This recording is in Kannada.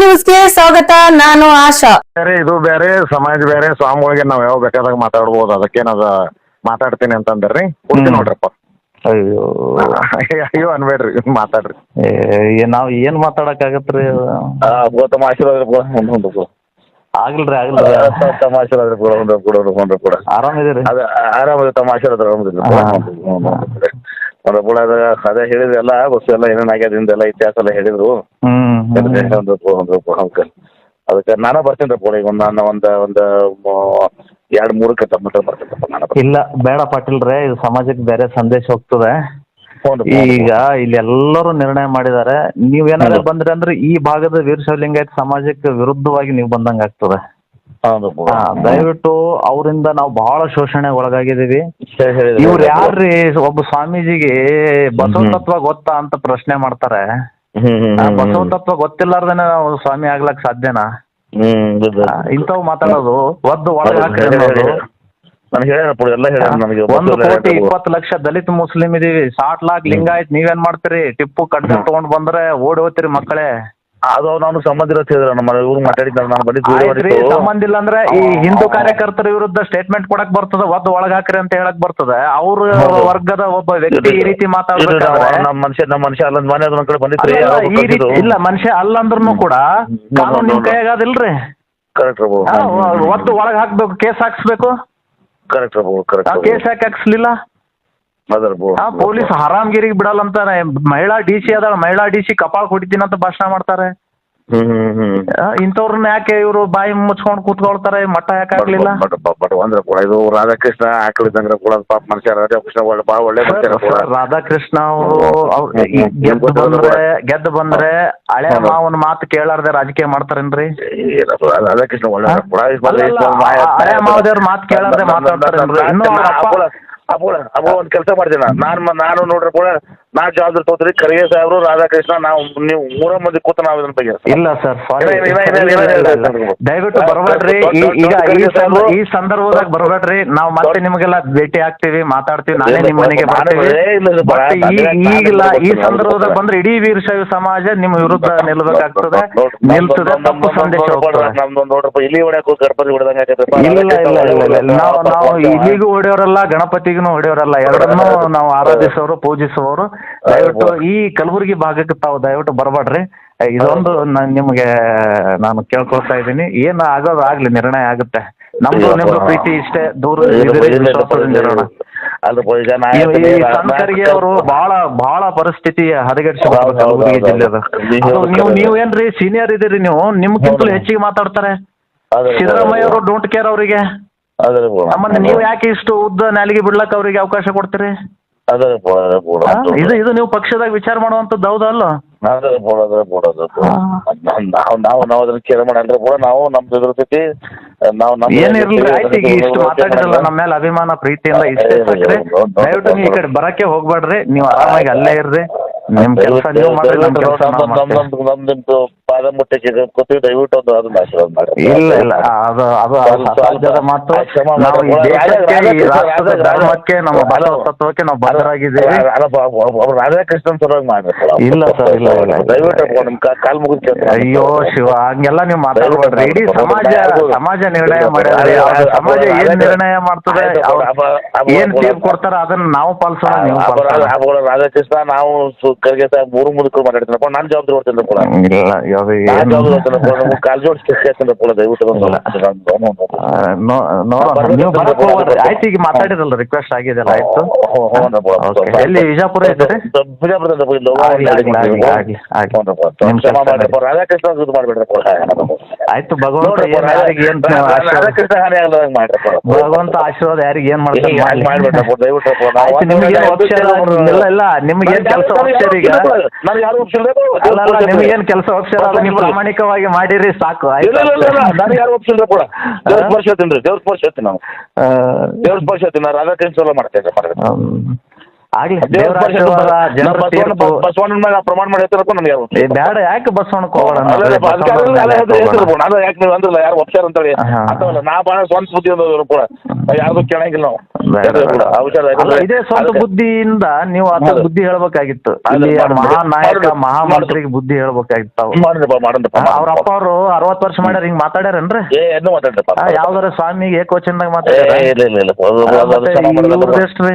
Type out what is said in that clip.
ನ್ಯೂಸ್ಗೆ ಸ್ವಾಗತ ನಾನು ಆಶಾ. ಬೇರೆ ಇದು ಬೇರೆ ಸಮಾಜ ಬೇರೆ ಸ್ವಾಮಿಗಳಿಗೆ ನಾವ್ ಯಾವ ಬೇಕಾದಾಗ ಮಾತಾಡ್ಬೋದು. ಅದಕ್ಕೇನದ ಮಾತಾಡ್ತೀನಿ ಅಂತಂದ್ರಿ. ಕೊಡ್ತೀನಿ. ನೋಡ್ರಪ್ಪ. ಅಯ್ಯೋ. ಅಯ್ಯೋ ಅನ್ಬೇಡ್ರಿ ಮಾತಾಡ್ರಿ. ಏ, ನಾವ್ ಏನ್ ಮಾತಾಡಕ್ಕಾಗತ್ರಿ ತಮ್ಮ ಆಶೀರ್ವಾದ ಕೂಡ ಒಂದು ಒಂದು ಕೂಡ. ಆಗಿಲ್ರಿ ಆಗ್ಲ್ರಿ. ತಮ್ಮ ಆಶೀರ್ವಾದ ಕೂಡ ಒಂದು ಕೂಡ ಒಂದು ಕೂಡ. ಅದ ಆರಾಮದ ತಮ್ಮ ಆಶೀರ್ವಾದ ಆರಾಮದಿಲ್ಲ ಅದ ಅದೇ ಹೇಳಿದ್ರಿ ಎಲ್ಲ ಬಸ್ ಎಲ್ಲ ಏನೇನ್ ಆಗ್ಯದ ಹಿಂದೆಲ್ಲ ಇತಿಹಾಸ ಎಲ್ಲ ಹೇಳಿದ್ರು. ಅದಕ್ಕೆ ನಾನೇ ಬರ್ತೀನಿ ರೀ ಈಗ ಒಂದು ನಾನು ಒಂದು ಒಂದು ಎರಡು ಮೂರಕ್ಕೆ ನಾನು ಬರ್ತೀನಿ. ಇಲ್ಲ ಬೇಡ ಪಾಟೀಲ್ರೆ ಇದು ಸಮಾಜಕ್ಕೆ ಬೇರೆ ಸಂದೇಶ ಹೋಗ್ತದೆ. ಈಗ ಇಲ್ಲಿ ಎಲ್ಲರೂ ನಿರ್ಣಯ ಮಾಡಿದ್ದಾರೆ. ನೀವ್ ಏನಾದ್ರು ಬಂದ್ರೆ ಬಂದ್ರಿ ಅಂದ್ರೆ ಈ ಭಾಗದ ವೀರಶೈವಲಿಂಗಾಯತ ಸಮಾಜಕ್ಕೆ ವಿರುದ್ಧವಾಗಿ ನೀವು ಬಂದಂಗ ಆಗ್ತದೆ. ದಯವಿಟ್ಟು ಅವರಿಂದ ನಾವು ಬಹಳ ಶೋಷಣೆ ಒಳಗಾಗಿದ್ದೀವಿ. ಇವ್ರ ಯಾರ್ರಿ? ಒಬ್ಬ ಸ್ವಾಮೀಜಿಗೆ ಬಸವ ತತ್ವ ಗೊತ್ತಾ ಅಂತ ಪ್ರಶ್ನೆ ಮಾಡ್ತಾರೆ. ಆ, ಬಸವ ತತ್ವ ಗೊತ್ತಿಲ್ಲಾರ್ದೇನೆ ನಾವು ಸ್ವಾಮಿ ಆಗ್ಲಕ್ ಸಾಧ್ಯನಾ? ಆ, ಇಂಥವು ಮಾತಾಡೋದು ಒದ್ದು ಒಳಗೆ ಹಾಕ್ರಿ ಅನ್ನೋದು. ನನಗೆ ಹೇಳ್ಯಾರ ಎಲ್ಲ ಹೇಳ್ಯಾರ ನನಗೆ ಒಂದು ಕೋಟಿ ಇಪ್ಪತ್ತು ಲಕ್ಷ ದಲಿತ ಮುಸ್ಲಿಂ ಇದೀವಿ. ಸಾಟ್ ಲಾಕ್ ಲಿಂಗಾಯತ್ ನೀವೇನ್ ಮಾಡ್ತೀರಿ? ಟಿಪ್ಪು ಕಡ್ಗ ತಗೊಂಡ್ ಬಂದ್ರೆ ಓಡಿ ಹೋಗ್ತೀರಿ ಮಕ್ಕಳೇ. ಅದು ನಾನು ಸಂಬಂಧ ಇರತ್ತೆ ಹೇಳಿದ್ರ ನಮ್ಮ ಇವ್ರು ಮಾತಾಡಿದ್ದಾರೆ ನಾನು ಬಂದಿದ್ದು. video. ಸಂಬಂಧ ಇಲ್ಲ ಅಂದ್ರೆ ಈ ಹಿಂದೂ ಕಾರ್ಯಕರ್ತರ ವಿರುದ್ಧ ಸ್ಟೇಟ್ಮೆಂಟ್ ಕೊಡಕ್ ಬರ್ತದ ಒದ್ದು ಒಳಗ್ ಹಾಕ್ರಿ ಅಂತ ಹೇಳಕ್ ಬರ್ತದ. ಅವ್ರ ಹೌದು. ವರ್ಗದ ಒಬ್ಬ ವ್ಯಕ್ತಿ ಈ ರೀತಿ ಮಾತಾಡ್ಬೇಕಾದ್ರೆ ನಮ್ಮ- ಮನುಷ್ಯ ನಮ್ಮ ಮನುಷ್ಯ ಅಲ್ಲ ಮನೆ ಕಡೆ ಬಂದಿತ್ತು ಅಲ್ಲ, ಅಲ್ಲ, ಈ ರೀತಿ ಇಲ್ಲ ಮನುಷ್ಯ ಅಲ್ಲ ಅಂದ್ರೂ ಕೂಡ ಕಾನೂನು ನಿಮ್ ಕೈಯಾಗದಿಲ್ರಿ ಕರೆಕ್ಟ್ ಒದ್ದು ಒಳಗ್ ಹಾಕ್ಬೇಕು ಕೇಸ್ ಹಾಕ್ಸ್ಬೇಕು. ಕರೆಕ್ಟ್ ಕರೆಕ್ಟ್ ಕೇಸ್ ಯಾಕೆ ಹಾಕ್ಸ್ಲಿಲ್ಲ? ಅದರ ಪೊಲೀಸ್ ಹರಾಮ್ಗಿರಿಗೆ ಬಿಡಲ್ಲ ಅಂತಾರೆ ಮಹಿಳಾ ಡಿ ಸಿ ಅದಾಳ ಮಹಿಳಾ ಡಿ ಸಿ ಕಪಾಳ ಕೊಡ್ತೀನಿ ಅಂತ ಭಾಷಣ ಮಾಡ್ತಾರೆ ಆ, ಇಂಥವ್ರನ್ನ ಯಾಕೆ ಇವರು ಬಾಯಿ ಮುಚ್ಕೊಂಡು ಕೂತ್ಕೊಳ್ತಾರೆ ಮಠ ಯಾಕೆ ಆಗ್ಲಿಲ್ಲ ಬಟ್ ಬಟ್ ಅಂದ್ರೆ ಕೂಡ ಇದು ರಾಧಾಕೃಷ್ಣ ಕೂಡ ಪಾಪ ಮನುಷ್ಯ ರಾಧಾಕೃಷ್ಣ ಒಳ್ಳೆ ಭಾಳ ಒಳ್ಳೆ ಮನುಷ್ಯ ಕೂಡ ರಾಧಾಕೃಷ್ಣ ಅವರು. ಗೆದ್ದು ಬಂದ್ರೆ ಗೆದ್ದು ಬಂದ್ರೆ ಹಳೆ. ಮಾವನ ಮಾತು ಕೇಳಾರ್ದೆ ರಾಜಕೀಯ ಮಾಡ್ತಾರೇನ್ರಿ ರಾಧಾಕೃಷ್ಣ ಒಳ್ಳೆ? ಕೂಡ ಹಳೆ ಮಾವದೇವ್ರ ಮಾತ್ ಕೇಳಾರ್ದೆ ಮಾತಾಡ್ತಾರೇನ್ರಿ? ಇನ್ನೂ ಅವ್ರ ಅಪ್ಪ- ಅಪ್ಪಳ ಅಪ್ಪ ಒಂದು ಕೆಲಸ ಮಾಡ್ತೀನಿ ನಾನು ನಾನು ನೋಡ್ರಿ ಕೂಡ ನಾ ಜವಾಬ್ದಾರಿ ತಗೋತೀರಿ ಖರ್ಗೆ ಸಾಹೇಬ್ರು ರಾಧಾಕೃಷ್ಣ ನಾವು ನೀವು ಮೂರ ಮಂದಿ ಕೂತ ನಾವು ಇದನ್ನ ಬಗ್ಗೆ. ಇಲ್ಲ ಸರ್. ದಯವಿಟ್ಟು ಬರಬೇಡ್ರಿ. ಈಗ ಈ ಸಂದರ್ಭದಾಗ ಬರಬೇಡ್ರಿ. ನಾವು ಮತ್ತೆ ನಿಮಗೆಲ್ಲ ಭೇಟಿ ಆಗ್ತೀವಿ ಮಾತಾಡ್ತೀವಿ. ನಾನೇ ನಿಮ್ಮ ಮನೆಗೆ ಬರ್ತೀವಿ ಈಗಿಲ್ಲ ಈ ಸಂದರ್ಭದಾಗ ಬಂದ್ರೆ ಇಡೀ ವೀರಶೈವ ಸಮಾಜ ನಿಮ್ಮ ವಿರುದ್ಧ ನಿಲ್ಬೇಕಾಗ್ತದೆ. ನಿಲ್ತದೆ ತಪ್ಪು ಸಂದೇಶ ನೋಡ್ರಪ್ಪ ಇಲ್ಲಿ ಹೊಡ್ಯಾಕ ಗಣಪತಿ ಹೊಡೆದಂಗ ಇಲ್ಲ ಇಲ್ಲ ನಾವು ಇಲ್ಲಿಗೂ ಹೊಡೆಯೋರಲ್ಲ ಗಣಪತಿಗೂ ಹೊಡೆಯೋರಲ್ಲ ಎರಡನ್ನೂ ನಾವು ಆರಾಧಿಸೋರು ಪೂಜಿಸುವವರು. ದಯವಿಟ್ಟು ಈ ಕಲಬುರಗಿ ಭಾಗಕ್ಕೆ ತಾವು ದಯವಿಟ್ಟು ಬರಬಾಡ್ರಿ. ಇದೊಂದು ನಾನು ನಿಮಗೆ ನಾನು ಕೇಳ್ಕೊಳ್ತಾ ಇದ್ದೀನಿ. ಏನು ಆಗೋದು ಆಗ್ಲಿ ನಿರ್ಣಯ ಆಗುತ್ತೆ. ನಮ್ದು ನಿಮ್ದು ಪ್ರೀತಿ ಇಷ್ಟೇ. ದೂರ ಇರೋಣ. ಅವರು ಬಹಳ ಬಹಳ ಪರಿಸ್ಥಿತಿ ಹದಗೆಡಿಸಿದ್ರು ಹೌದು, ಕಲಬುರಗಿ ಜಿಲ್ಲೆದು. ನೀವು. ನೀವೇನ್ರಿ ಸೀನಿಯರ್ ಇದೀರಿ ನೀವು? ನಿಮ್ಗಿಂತಲೂ. ಹೆಚ್ಚಿಗೆ ಮಾತಾಡ್ತಾರೆ. ಸಿದ್ದರಾಮಯ್ಯ ಅವರು ಡೋಂಟ್ ಕೇರ್ ಅವರಿಗೆ. ಅದೇ ರೀ ಪೂರ್ಣ. ಮತ್ತೆ ನೀವು ಯಾಕೆ ಇಷ್ಟು ಉದ್ದ ನಾಲಿಗೆ ಬಿಡ್ಲಕ್ಕ ಅವರಿಗೆ ಅವಕಾಶ ಕೊಡ್ತೀರಿ? ಪೂರ್ಣ, ಪೂರ್ಣ. ಆ? ಇದು ಇದು ನೀವು ಪಕ್ಷದಾಗ ವಿಚಾರ ಮಾಡುವಂತದ್ದು ದೌದ ಅಲ್ಲ? ರೀ ಪೂರ್ಣ, ಅದೇ ಪೂರ್ಣ, ಅದೇ ಪೂರ್ಣ. ನಾವ್- ನಾವು ನಾವು ನಾವು ಅದನ್ನ ಕೇರ್ ನಾವು ನಮ್ದು ನಾವು ನಮ್ಮ ಏನಿರ್ಲಿ ಆಯ್ತು ಈಗ ಇಷ್ಟು ಮಾತಾಡಿರಲ್ಲ ನಮ್ಮ ಮೇಲೆ ಅಭಿಮಾನ ಪ್ರೀತಿಯಿಂದ ಇಷ್ಟೇ ಸಾಕ್ರಿ. ದಯವಿಟ್ಟು ನೀವು ಈ ಕಡೆ ಬರಕ್ಕೆ ಹೋಗ್ಬೇಡ್ರಿ. ನೀವು ಆರಾಮಾಗಿ ಅಲ್ಲೇ ಇರ್ರಿ. ನಿಮ್ ಕೆಲಸ ನೀವು ಮಾಡ್ರಿ ನಮ್ ಕೆಲಸ ನಾವು ಮಾಡ್ತೀವಿ. ನಮ್ದು ಪಾದ ಮುಟ್ಟಕ್ಕೆ ಕೂತೀವಿ ದಯವಿಟ್ಟು ಒಂದು ಅದನ್ನ ಆಶೀರ್ವಾದ ಮಾಡಿ. ಇಲ್ಲ ಇಲ್ಲ. ಅದು ಅದು ಸಾಧ್ಯದ ಮಾತು. ನಾವು ಈ. ದೇಶಕ್ಕೆ ಈ ರಾಷ್ಟ್ರದ ಧರ್ಮಕ್ಕೆ ನಮ್ಮ ತತ್ವಕ್ಕೆ ನಾವು ಅವ್ರು ರಾಧಾಕೃಷ್ಣನ್ ಸಲುವಾಗಿ ಮಾಡ್ಬೇಕು ಇಲ್ಲ ಸರ್ ಇಲ್ಲ, ಇಲ್ಲ. ದಯವಿಟ್ಟು ನಿಮ್ ಕಾಲ್ ಮುಗಿದ್ ಕೇಳ್ತೀನಿ. ಅಯ್ಯೋ ಶಿವ ಹಂಗೆಲ್ಲ ನೀವು ಮಾತಾಡ್ಬೇಡ್ರಿ ಇಡೀ ಸಮಾಜ ಸಮಾಜ ನಿರ್ಣಯ ಮಾಡಿದ್ರೆ ಸಮಾಜ ಏನ್ ನಿರ್ಣಯ ಮಾಡ್ತದೆ ಏನ್ ತೀರ್ಪು ಕೊಡ್ತಾರ ಅದನ್ನ ನಾವು ಪಾಲಿಸೋಣ ನೀವು ರಾಧಾಕೃಷ್ಣ ನಾವು ಮೂರು ಮುದುಕರು ಮಾತಾಡ್ತೀನಿ ನಾನು ಜವಾಬ್ದಾರಿ ಕೊಡ್ತೀನಿ ಇಲ್ಲ ಇಲ್ಲ ಅದು ಏನು ಕಾಲ್ ನೀವು ಬರಕ್ ಹೋಗ್ಬೇಡ್ರಿ ಆಯ್ತು ಈಗ ಮಾತಾಡಿರಲ್ಲ ರಿಕ್ವೆಸ್ಟ್ ಆಗಿದೆಲ್ಲ ಆಯ್ತು. Okay. ಎಲ್ಲಿ ವಿಜಾಪುರ ಇದ್ದೀರಿ? ಆಗ್ಲಿ, ಆಗ್ಲಿ, ಆಗ್ಲಿ, ಆಗ್ಲಿ. ನಿಮ್ ರಾಧಾಕೃಷ್ಣ ಇದು ಮಾಡ್ಬೇಡ್ರಪ್ಪ ಆಯ್ತು ಭಗವಂತ ನೋಡ್ರಪ್ಪ, ಏನ್ ಯಾರಿಗೆ ಏನ್ ಆಶೀರ್ವಾದ? ರಾಧಾಕೃಷ್ಣ ಹಾನಿ ಆಗಲಾರ್ದಂಗ್ ಮಾಡ್ರಪ್ಪ. ಭಗವಂತ ಆಶೀರ್ವಾದ ಯಾರಿಗೆ ಏನ್ ಮಾಡ್ತಾರೆ ಮಾಡ್ಲಿ. ನಾವು ಆಯ್ತು, ನಿಮ್ಗೇನ್? ಇಲ್ಲ ಇಲ್ಲ ನಿಮ್ಗೇನ್ ಕೆಲಸ ಒಪ್ಸ್ಯಾರ ಈಗ? ನನಗೆ ಯಾರು ಒಪ್ಸಿಲ್ಲ ಅಲ್ಲ ಅಲ್ಲ ನಿಮ್ಗೇನ್ ಕೆಲಸ ನೀವು ಪ್ರಾಮಾಣಿಕವಾಗಿ ಮಾಡಿರಿ ಸಾಕು ಆಯ್ತು. ಇಲ್ಲ ಇಲ್ಲ ಇಲ್ಲ ನನಗೆ ಯಾರು ಒಪ್ಸಿಲ್ಲ ಕೂಡ. ದೇವ್ರ ಸ್ಪರ್ಶ ಹೇಳ್ತೀನಿ ರೀ ದೇವ್ರ ಸ್ಪರ್ಶ ಹೇಳ್ತೀನಿ ನಾವು. ಆ, ದೇವ್ರ ಸ್ಪರ್ಶ ಹೇಳ್ತೀನಿ ನಾನು ರಾಧಾಕೃಷ್ಣ ಸಲ ಮಾಡ್ತೇನೆ ಮಾಡ್ಬೇಕು ಹ್ಮ್. ಆಗ್ಲಿ ದೇವ್ರ ದೇವ್ರ ಆಶೀರ್ವಾದ ಜನರ ತೀರ್ಪು. ಬಸವಣ್ಣನ ಮ್ಯಾಗ ಪ್ರಮಾಣ ಮಾಡಿ ಹೇಳ್ತಾರಪ್ಪ ನಮ್ಗೆ ಯಾರು? ಏ ಬ್ಯಾಡ ಯಾಕೆ ಬಸವಣ್ಣಕ್ಕೆ ಹೋಗೋಣ ಅಲ್ಲ, ಅಲ್ಲ, ಅದಕ್ಕೆ ಅದನ್ನ ಅಲ್ಲ ಹೇಳ್ತಾ ಹೇಳ್ತಿರ್ಬೋದು. ನಾನು ಯಾಕೆ ನೀವು ಅಂದ್ರಲ್ಲ ಯಾರು ಒಪ್ಸ್ಯಾರ ಅಂತೇಳಿ? ಹಾ. ಅಂತವಲ್ಲ ನಾ ಭಾಳ ಸ್ವಂತ ಬುದ್ಧಿ ಅಂದವ್ರು ಕೂಡ. ಯಾರ್ದು ಕೇಳಂಗಿಲ್ಲ ನಾವು. ಯಾರ್ದು ಕೂಡ ಆ ವಿಚಾರ ಅಲ್ಲ, ಇದೇ ಸ್ವಂತ ಅದಕ್ಕೆ- ಬುದ್ಧಿಯಿಂದ ನೀವು ಅದ ಹೌದು. ಬುದ್ಧಿ ಹೇಳ್ಬೇಕಾಗಿತ್ತು. ಅಲ್ಲಿ. ಮಹಾನಾಯಕ. ಮಹಾಮಂತ್ರಿಗೆ ಬುದ್ಧಿ ಹೇಳ್ಬೇಕಾಗಿತ್ತು ಅವ್ರು. ಅಪ್ಪ ಅವರು ಅರವತ್ತು ವರ್ಷ ಮಾಡ್ಯಾರ ಹಿಂಗ್ ಮಾತಾಡ್ಯಾರೇನ್ರಿ? ಏ ಏನು ಮಾತಾಡ್ರಪ್ಪ ಆ, ಯಾವ್ದಾರ ಸ್ವಾಮಿಗೆ ಏಕವಚನದಾಗ ಏ ಮಾತಾಡ್ಯಾರ? ಇಲ್ಲ ಇಲ್ಲ ಇಲ್ಲ. ಅದು- ಅದು- ಅದು ಮತ್ತೆ ಕ್ಷಮ ಮಾಡ್ಬೇಕು. ಇವ್ರದ್ದು ಎಷ್ಟ್ರಿ